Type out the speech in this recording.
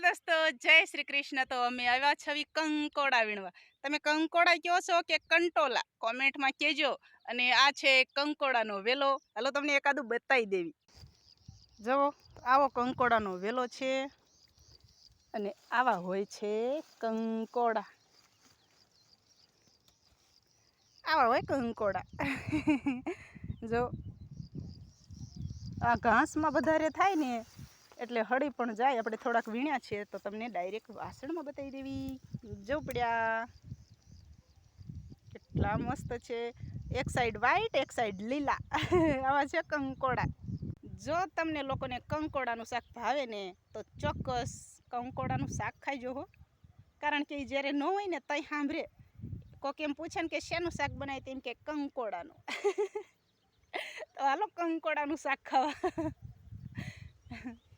દોસ્તો જય શ્રી કૃષ્ણ તો અમે આવ્યા છવી કંકોડા વીણવા. તમે કંકોડા કહો છો કે કંટોલા? કોમેન્ટમાં કહેજો. અને આ છે કંકોડાનો વેલો. હાલો, તમને એકાદું બતાવી દેવી. જુઓ, આવો કંકોડાનો વેલો છે. અને આવા હોય છે કંકોડા. આવા હોય કંકોડા. જો આ ઘાસમાં વધારે થાય ને એટલે હળી પણ જાય. આપણે થોડાક વીણ્યા છે તો તમને ડાયરેક્ટ વાસણમાં બતાવી દેવી. જો પડ્યા. કેટલા મસ્ત છે. એક સાઈડ વ્હાઈટ એક સાઈડ લીલા. આવા છે કંકોડા. જો તમને લોકોને કંકોડાનું શાક ભાવે ને, તો ચોક્કસ કંકોડાનું શાક ખાઈ હો. કારણ કે એ જ્યારે ન હોય ને તઈ સાંભળે. કોક એમ પૂછે ને કે શેનું શાક બનાવી તેમ કે કંકોડાનું. તો હાલો, કંકોડાનું શાક ખાવા.